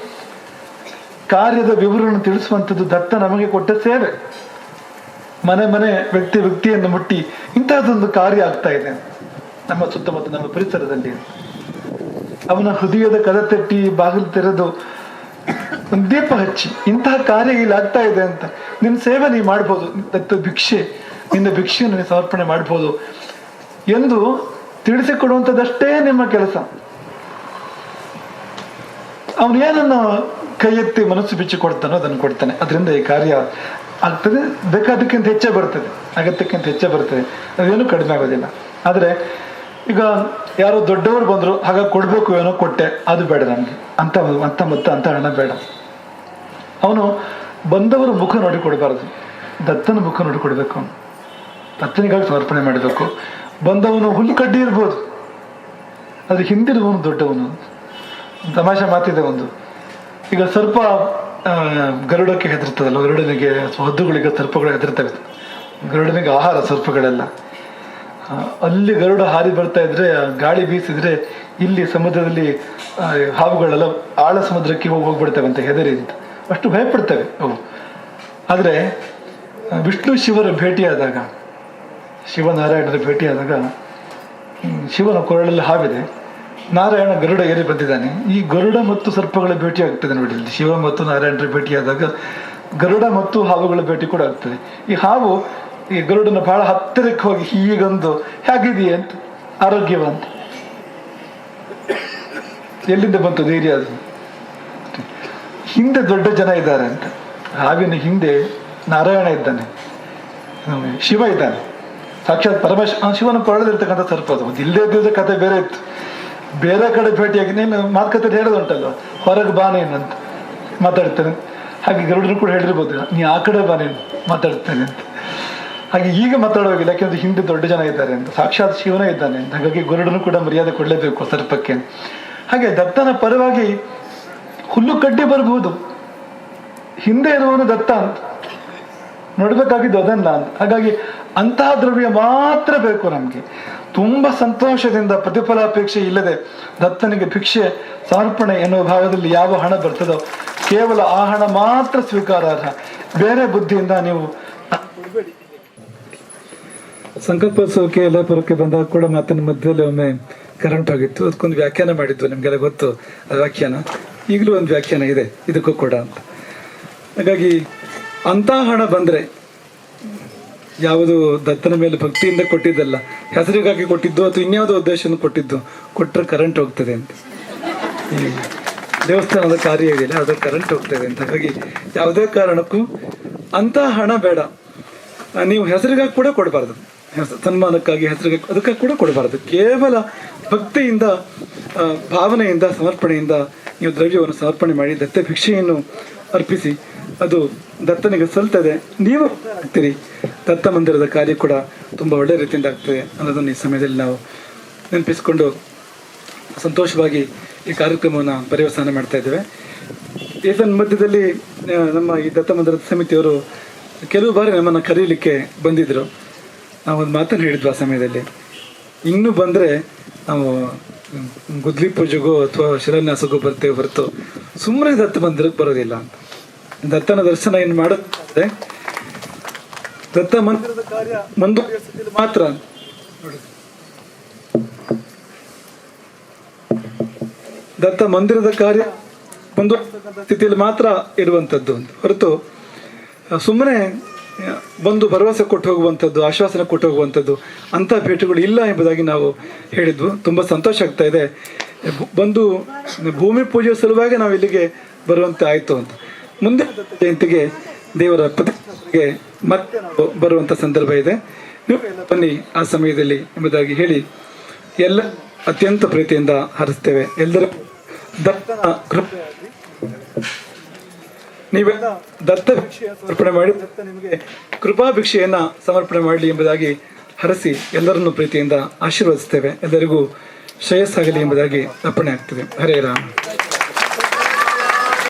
ಕಾರ್ಯದ ವಿವರಣ ತಿಳಿಸುವಂಥದ್ದು ದತ್ತ ನಮಗೆ ಕೊಟ್ಟ ಸೇವೆ. ಮನೆ ಮನೆ ವ್ಯಕ್ತಿ ವ್ಯಕ್ತಿಯನ್ನು ಮುಟ್ಟಿ ಇಂತಹದೊಂದು ಕಾರ್ಯ ಆಗ್ತಾ ಇದೆ. ನಮ್ಮ ಸುತ್ತಮುತ್ತ ನಮ್ಮ ಪರಿಸರದಲ್ಲಿ. ಅವನ ಹೃದಯದ ಕದ ತಟ್ಟಿ ಬಾಗಿಲು ತೆರೆದು ಒಂದು ದೀಪ ಹಚ್ಚಿ ಇಂತಹ ಕಾರ್ಯ ಇಲ್ಲಿ ಆಗ್ತಾ ಇದೆ ಅಂತ. ನಿನ್ನ ಸೇವೆ ನೀವು ಮಾಡ್ಬೋದು ಭಿಕ್ಷೆ, ನಿನ್ನ ಭಿಕ್ಷೆಯನ್ನು ನೀವು ಸಮರ್ಪಣೆ ಮಾಡ್ಬೋದು. ಎಂದು ತಿಳಿಸಿಕೊಡುವಂಥದ್ದಷ್ಟೇ ನಿಮ್ಮ ಕೆಲಸ. ಅವನು ಏನನ್ನು ಕೈ ಎತ್ತಿ ಮನಸ್ಸು ಬಿಚ್ಚಿ ಕೊಡ್ತಾನೋ ಅದನ್ನು ಕೊಡ್ತಾನೆ. ಅದರಿಂದ ಈ ಕಾರ್ಯ ಆಗ್ತದೆ. ಬೇಕಾದಕ್ಕಿಂತ ಹೆಚ್ಚೆ ಬರ್ತದೆ. ಅಗತ್ಯಕ್ಕಿಂತ ಹೆಚ್ಚೆ ಬರ್ತದೆ. ಅದೇನು ಕಡಿಮೆ ಆಗೋದಿಲ್ಲ. ಆದರೆ ಈಗ ಯಾರೋ ದೊಡ್ಡವರು ಬಂದರು, ಹಾಗಾಗಿ ಕೊಡಬೇಕು ಏನೋ ಕೊಟ್ಟೆ. ಅದು ಬೇಡ ನನಗೆ. ಅಂತ ಅಂತ ಮತ್ತೆ ಅಂತ ಹಣ ಬೇಡ. ಅವನು ಬಂದವರ ಮುಖ ನೋಡಿ ಕೊಡಬಾರದು. ದತ್ತನ ಮುಖ ನೋಡಿ ಕೊಡಬೇಕು ಅವನು. ದತ್ತನಿಗಾಗಿ ಸಮರ್ಪಣೆ ಮಾಡಬೇಕು. ಬಂದವನು ಹುಲ್ಲು ಕಡ್ಡಿ ಇರ್ಬೋದು ಅದ್ರ ಹಿಂದಿರುವವನು ದೊಡ್ಡವನು. ತಮಾಷೆ ಮಾತಿದೆ ಒಂದು. ಈಗ ಸರ್ಪ ಗರುಡಕ್ಕೆ ಹೆದರ್ತದಲ್ಲ ಗರುಡನಿಗೆ ಹದ್ದುಗಳಿಗೆ ಸರ್ಪಗಳು ಹೆದರ್ತವೆ ಗರುಡನಿಗೆ ಆಹಾರ, ಸರ್ಪಗಳೆಲ್ಲ. ಅಲ್ಲಿ ಗರುಡ ಹಾರಿ ಬರ್ತಾ ಇದ್ರೆ, ಗಾಳಿ ಬೀಸಿದ್ರೆ ಇಲ್ಲಿ ಸಮುದ್ರದಲ್ಲಿ ಹಾವುಗಳೆಲ್ಲ ಆಳ ಸಮುದ್ರಕ್ಕೆ ಹೋಗಿ, ಹೋಗ್ಬಿಡ್ತವೆ ಅಂತ ಹೆದರಿ ಅಂತ. ಅಷ್ಟು ಭಯಪಡ್ತವೆ. ಅವು ಆದರೆ ವಿಷ್ಣು ಶಿವರ ಭೇಟಿಯಾದಾಗ, ಶಿವನಾರಾಯಣರ ಭೇಟಿಯಾದಾಗ ಶಿವನ ಕೊರಳಲ್ಲಿ ಹಾವಿದೆ. ನಾರಾಯಣ ಗರುಡ ಏರಿ ಬಂದಿದ್ದಾನೆ. ಈ ಗರುಡ ಮತ್ತು ಸರ್ಪಗಳ ಭೇಟಿ ಆಗ್ತದೆ ನೋಡಿ, ಇಲ್ಲಿ ಶಿವ ಮತ್ತು ನಾರಾಯಣರ ಭೇಟಿಯಾದಾಗ ಗರುಡ ಮತ್ತು ಹಾವುಗಳ ಭೇಟಿ ಕೂಡ ಆಗ್ತದೆ. ಈ ಹಾವು, ಈ ಗರುಡನ ಬಹಳ ಹತ್ತಿರಕ್ಕೆ ಹೋಗಿ ಹೀಗೊಂದು ಹೇಗಿದೆಯಾ ಅಂತ ಆರೋಗ್ಯವಂತ ಎಲ್ಲಿಂದ ಬಂತು ಧೈರ್ಯ ಅದು? ಹಿಂದೆ ದೊಡ್ಡ ಜನ ಇದ್ದಾರೆ ಅಂತ. ಹಾವಿನ ಹಿಂದೆ ನಾರಾಯಣ ಇದ್ದಾನೆ. ಶಿವ ಇದ್ದಾನೆ. ಸಾಕ್ಷಾತ್ ಪರಮೇಶ್, ಆ ಶಿವನ ಕೊರಳದಿರ್ತಕ್ಕಂಥ ಸರ್ಪ ಅದು. ಇಲ್ಲದೇ ಇದ್ದ ಕತೆ ಬೇರೆ ಇತ್ತು. ಬೇರೆ ಕಡೆ ಭೇಟಿಯಾಗಿ ನೀನು ಮಾತುಕತೆ ಹೇಳೋದುಂಟಲ್ವ? ಹೊರಗೆ ಬಾ ನೀನು ಅಂತ ಮಾತಾಡ್ತೇನೆ. ಹಾಗೆ ಗರುಡರು ಕೂಡ ಹೇಳಿರ್ಬೋದು, ನೀ ಆ ಕಡೆ ಬಾ ನೀನು ಮಾತಾಡ್ತೇನೆ ಅಂತ. ಹಾಗೆ ಈಗ ಮಾತಾಡೋಗಿಲ್ಲ ಯಾಕೆಂದ್ರೆ ಹಿಂದೆ ದೊಡ್ಡ ಜನ ಇದ್ದಾರೆ ಅಂತ. ಸಾಕ್ಷಾತ್ ಶಿವನೇ ಇದ್ದಾನೆ ಅಂತ. ಹಾಗಾಗಿ ಗರುಡನು ಕೂಡ ಮರ್ಯಾದೆ ಕೊಡಲೇಬೇಕು ಸರ್ಪಕ್ಕೆ ಹಾಗೆ ದತ್ತನ ಪರವಾಗಿ ಹುಲ್ಲು ಕಡ್ಡಿ ಬರಬಹುದು ಹಿಂದೆ ಇರುವವನು ದತ್ತ ಅಂತ. ನೋಡ್ಬೇಕಾಗಿದ್ದು ಅದನ್ನ ಅಂತ. ಹಾಗಾಗಿ ಅಂತಹ ದ್ರವ್ಯ ಮಾತ್ರ ಬೇಕು ನಮಗೆ. ತುಂಬ ಸಂತೋಷದಿಂದ ಪ್ರತಿಫಲಾಪೇಕ್ಷೆ ಇಲ್ಲದೆ ದತ್ತನಿಗೆ ಭಿಕ್ಷೆ, ಸಮರ್ಪಣೆ ಎನ್ನುವ ಭಾಗದಲ್ಲಿ ಯಾವ ಹಣ ಬರ್ತದೋ ಕೇವಲ ಆ ಹಣ ಮಾತ್ರ ಸ್ವೀಕಾರಾರ್ಹ. ಬೇರೆ ಬುದ್ಧಿಯಿಂದ ನೀವು ಸಂಕಲ್ಪೋತ್ಸವಕ್ಕೆ ಯಲ್ಲಾಪುರಕ್ಕೆ ಬಂದಾಗ ಕೂಡ ಮಾತಿನ ಮಧ್ಯದಲ್ಲಿ ಒಮ್ಮೆ ಕರೆಂಟ್ ಆಗಿತ್ತು. ಅದಕ್ಕೊಂದು ವ್ಯಾಖ್ಯಾನ ಮಾಡಿದ್ದು ನಿಮಗೆಲ್ಲ ಗೊತ್ತು. ಆ ವ್ಯಾಖ್ಯಾನ. ಈಗಲೂ ಒಂದು ವ್ಯಾಖ್ಯಾನ ಇದೆ. ಇದಕ್ಕೂ ಕೂಡ ಅಂತ. ಹಾಗಾಗಿ ಅಂಥ ಹಣ ಬಂದರೆ ಯಾವುದು ದತ್ತನ ಮೇಲೆ ಭಕ್ತಿಯಿಂದ ಕೊಟ್ಟಿದ್ದಲ್ಲ. ಹೆಸರಿಗಾಗಿ ಕೊಟ್ಟಿದ್ದು ಅಥವಾ ಇನ್ಯಾವುದೋ ಉದ್ದೇಶನ ಕೊಟ್ಟಿದ್ದು ಕೊಟ್ಟರೆ ಕರೆಂಟ್ ಹೋಗ್ತದೆ ಅಂತ. ದೇವಸ್ಥಾನದ ಕಾರ್ಯ ಇದೆಯಲ್ಲ, ಅದು ಕರೆಂಟ್ ಹೋಗ್ತದೆ ಅಂತ. ಹಾಗಾಗಿ ಯಾವುದೇ ಕಾರಣಕ್ಕೂ ಅಂಥ ಹಣ ಬೇಡ. ನೀವು ಹೆಸರಿಗಾಗಿ ಕೂಡ ಕೊಡಬಾರ್ದು. ಸನ್ಮಾನಕ್ಕಾಗಿ ಹೆಸರಿಗೆ ಅದಕ್ಕೆ ಕೂಡ ಕೊಡಬಾರದು. ಕೇವಲ ಭಕ್ತಿಯಿಂದ ಭಾವನೆಯಿಂದ, ಸಮರ್ಪಣೆಯಿಂದ ನೀವು ದ್ರವ್ಯವನ್ನು ಸಮರ್ಪಣೆ ಮಾಡಿ, ದತ್ತ ಭಿಕ್ಷೆಯನ್ನು ಅರ್ಪಿಸಿ, ಅದು ದತ್ತನಿಗೆ ಸಲ್ತದೆ ನೀವು ಆಗ್ತೀರಿ. ದತ್ತ ಮಂದಿರದ ಕಾರ್ಯ ಕೂಡ ತುಂಬ ಒಳ್ಳೆ ರೀತಿಯಿಂದ ಆಗ್ತದೆ ಅನ್ನೋದನ್ನು ಈ ಸಮಯದಲ್ಲಿ ನಾವು ನೆನಪಿಸಿಕೊಂಡು ಸಂತೋಷವಾಗಿ ಈ ಕಾರ್ಯಕ್ರಮವನ್ನು ಪರ್ಯವಸಾನ ಮಾಡ್ತಾ ಇದ್ದೇವೆ. ಈ ಮಧ್ಯದಲ್ಲಿ ನಮ್ಮ ಈ ದತ್ತ ಮಂದಿರದ ಸಮಿತಿಯವರು ಕೆಲವು ಬಾರಿ ನಮ್ಮನ್ನು ಕರೀಲಿಕ್ಕೆ ಬಂದಿದ್ರು. ನಾವು ಒಂದು ಮಾತನ್ನು ಹೇಳಿದ್ವಿ ಆ ಸಮಯದಲ್ಲಿ. ಇನ್ನೂ ಬಂದರೆ ನಾವು ಗುದ್ಲಿ ಪೂಜೆಗೋ ಅಥವಾ ಶಿಲಾನ್ಯಾಸಕ್ಕೂ ಬರ್ತೇವೆ ಹೊರತು ಸುಮ್ಮನೆ ದತ್ತ ಮಂದಿರಕ್ಕೆ ಬರೋದಿಲ್ಲ ಅಂತ. ದತ್ತನ ದರ್ಶನ ಏನು ಮಾಡುತ್ತೆ ದತ್ತ ಮಂದಿರದ ಕಾರ್ಯ ಮುಂದುವರಿಸಲು ಮಾತ್ರ. ದತ್ತ ಮಂದಿರದ ಕಾರ್ಯ ಮುಂದುವರಿಸತಕ್ಕಂಥ ಸ್ಥಿತಿಯಲ್ಲಿ ಮಾತ್ರ ಇರುವಂಥದ್ದು ಹೊರತು ಸುಮ್ಮನೆ ಬಂದು ಭರವಸೆ ಕೊಟ್ಟು ಹೋಗುವಂಥದ್ದು, ಆಶ್ವಾಸನೆ ಕೊಟ್ಟು ಹೋಗುವಂಥದ್ದು, ಅಂಥ ಭೇಟಿಗಳು ಇಲ್ಲ ಎಂಬುದಾಗಿ ನಾವು ಹೇಳಿದ್ವು. ತುಂಬ ಸಂತೋಷ ಆಗ್ತಾ ಇದೆ. ಬಂದು ಭೂಮಿ ಪೂಜೆ ಸಲುವಾಗಿ ನಾವು ಇಲ್ಲಿಗೆ ಬರುವಂತೆ ಆಯಿತು ಅಂತ. ಮುಂದೆ ದತ್ತ ಜಯಂತಿಗೆ ದೇವರ ಪ್ರತಿಷ್ಠಾಪನೆಗೆ ಮತ್ತೆ ಬರುವಂಥ ಸಂದರ್ಭ ಇದೆ. ನೀವು ಬನ್ನಿ ಆ ಸಮಯದಲ್ಲಿ ಎಂಬುದಾಗಿ ಹೇಳಿ ಎಲ್ಲ ಅತ್ಯಂತ ಪ್ರೀತಿಯಿಂದ ಹರಿಸ್ತೇವೆ. ಎಲ್ಲರೂ ದತ್ತನ ಕೃಪೆ ನೀವೆಲ್ಲ ದತ್ತ ಭಿಕ್ಷೆಯ ಸಮರ್ಪಣೆ ಮಾಡಿ. ದತ್ತ ನಿಮಗೆ ಕೃಪಾ ಭಿಕ್ಷೆಯನ್ನ ಸಮರ್ಪಣೆ ಮಾಡಲಿ ಎಂಬುದಾಗಿ ಹರಸಿ ಎಲ್ಲರನ್ನು ಪ್ರೀತಿಯಿಂದ ಆಶೀರ್ವದಿಸ್ತೇವೆ. ಎಲ್ಲರಿಗೂ ಶ್ರೇಯಸ್ಸಾಗಲಿ ಎಂಬುದಾಗಿ ಅರ್ಪಣೆ ಆಗ್ತದೆ. ಹರೇ ರಾಮ.